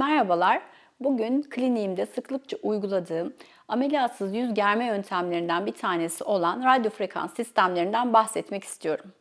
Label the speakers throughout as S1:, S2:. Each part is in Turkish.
S1: Merhabalar. Bugün kliniğimde sıklıkça uyguladığım ameliyatsız yüz germe yöntemlerinden bir tanesi olan radyo frekans sistemlerinden bahsetmek istiyorum.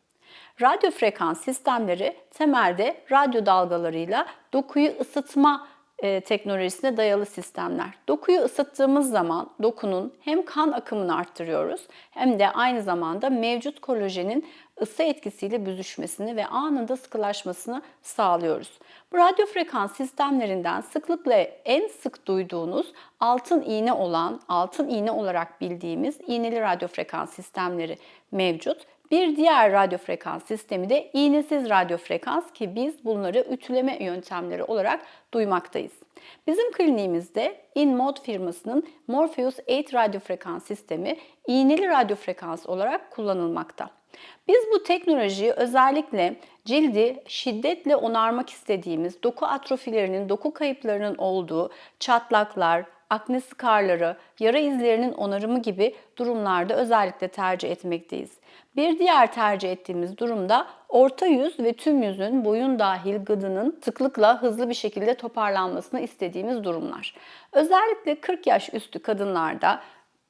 S1: Radyo frekans sistemleri temelde radyo dalgalarıyla dokuyu ısıtma e, teknolojisine dayalı sistemler. Dokuyu ısıttığımız zaman dokunun hem kan akımını arttırıyoruz hem de aynı zamanda mevcut kolajenin ısı etkisiyle büzüşmesini ve anında sıkılaşmasını sağlıyoruz. Bu radyo frekans sistemlerinden sıklıkla en sık duyduğunuz altın iğne olan, altın iğne olarak bildiğimiz iğneli radyo frekans sistemleri mevcut. Bir diğer radyo frekans sistemi de iğnesiz radyo frekans ki biz bunları ütüleme yöntemleri olarak duymaktayız. Bizim kliniğimizde InMod firmasının Morpheus 8 radyo frekans sistemi iğneli radyo frekans olarak kullanılmakta. Biz bu teknolojiyi özellikle cildi şiddetle onarmak istediğimiz doku atrofilerinin, doku kayıplarının olduğu çatlaklar, akne skarları, yara izlerinin onarımı gibi durumlarda özellikle tercih etmekteyiz. Bir diğer tercih ettiğimiz durumda orta yüz ve tüm yüzün boyun dahil gıdının sıklıkla hızlı bir şekilde toparlanmasını istediğimiz durumlar. Özellikle 40 yaş üstü kadınlarda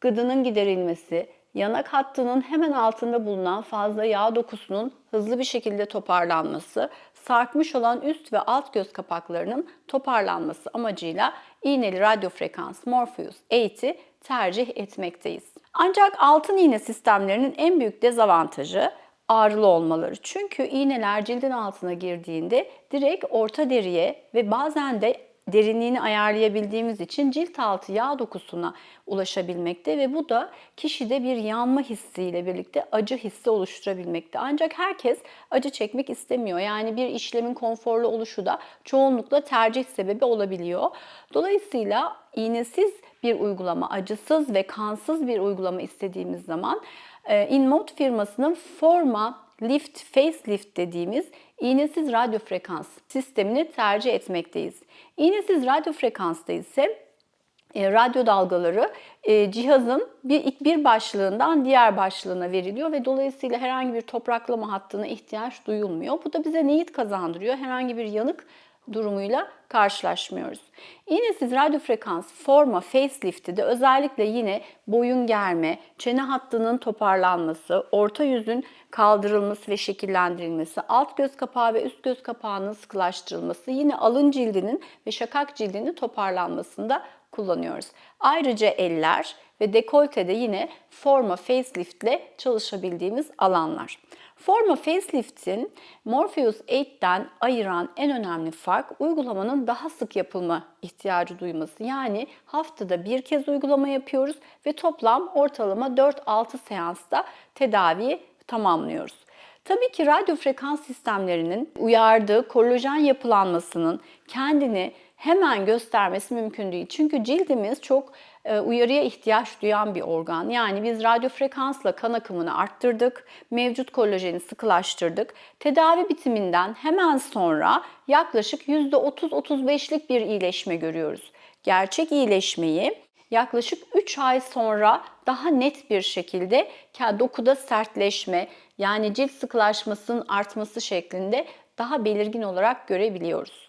S1: gıdının giderilmesi, yanak hattının hemen altında bulunan fazla yağ dokusunun hızlı bir şekilde toparlanması, sarkmış olan üst ve alt göz kapaklarının toparlanması amacıyla iğneli radyo frekans Morpheus 8'i tercih etmekteyiz. Ancak altın iğne sistemlerinin en büyük dezavantajı ağrılı olmaları. Çünkü iğneler cildin altına girdiğinde direkt orta deriye ve bazen de derinliğini ayarlayabildiğimiz için cilt altı yağ dokusuna ulaşabilmekte ve bu da kişide bir yanma hissiyle birlikte acı hissi oluşturabilmekte. Ancak herkes acı çekmek istemiyor. Yani bir işlemin konforlu oluşu da çoğunlukla tercih sebebi olabiliyor. Dolayısıyla iğnesiz bir uygulama, acısız ve kansız bir uygulama istediğimiz zaman InMode firmasının Forma Lift Facelift dediğimiz iğnesiz radyo frekans sistemini tercih etmekteyiz. İğnesiz radyo frekansta ise e, radyo dalgaları e, cihazın bir, bir başlığından diğer başlığına veriliyor ve dolayısıyla herhangi bir topraklama hattına ihtiyaç duyulmuyor. Bu da bize neyi kazandırıyor? Herhangi bir yanık durumuyla karşılaşmıyoruz. İğnesiz radyo frekans forma facelift'i de özellikle yine boyun germe, çene hattının toparlanması, orta yüzün kaldırılması ve şekillendirilmesi, alt göz kapağı ve üst göz kapağının sıkılaştırılması, yine alın cildinin ve şakak cildinin toparlanmasında kullanıyoruz. Ayrıca eller ve dekoltede yine forma facelift ile çalışabildiğimiz alanlar. Forma Facelift'in Morpheus 8'ten ayıran en önemli fark uygulamanın daha sık yapılma ihtiyacı duyması. Yani haftada bir kez uygulama yapıyoruz ve toplam ortalama 4-6 seansta tedaviyi tamamlıyoruz. Tabii ki radyo frekans sistemlerinin uyardığı kolajen yapılanmasının kendini hemen göstermesi mümkün değil. Çünkü cildimiz çok e, uyarıya ihtiyaç duyan bir organ. Yani biz radyo frekansla kan akımını arttırdık, mevcut kolajeni sıkılaştırdık. Tedavi bitiminden hemen sonra yaklaşık %30-35'lik bir iyileşme görüyoruz. Gerçek iyileşmeyi yaklaşık 3 ay sonra daha net bir şekilde dokuda sertleşme yani cilt sıkılaşmasının artması şeklinde daha belirgin olarak görebiliyoruz.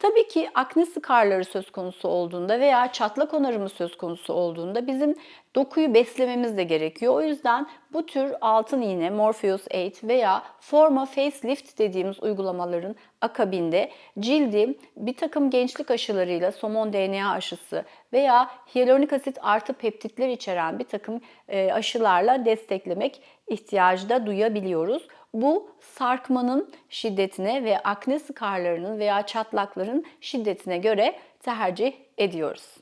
S1: Tabii ki akne skarları söz konusu olduğunda veya çatlak onarımı söz konusu olduğunda bizim dokuyu beslememiz de gerekiyor. O yüzden bu tür altın iğne, Morpheus 8 veya Forma Facelift dediğimiz uygulamaların akabinde cildi bir takım gençlik aşılarıyla somon DNA aşısı veya hyaluronik asit artı peptitler içeren bir takım e, aşılarla desteklemek ihtiyacı da duyabiliyoruz. Bu sarkmanın şiddetine ve akne skarlarının veya çatlakların şiddetine göre tercih ediyoruz.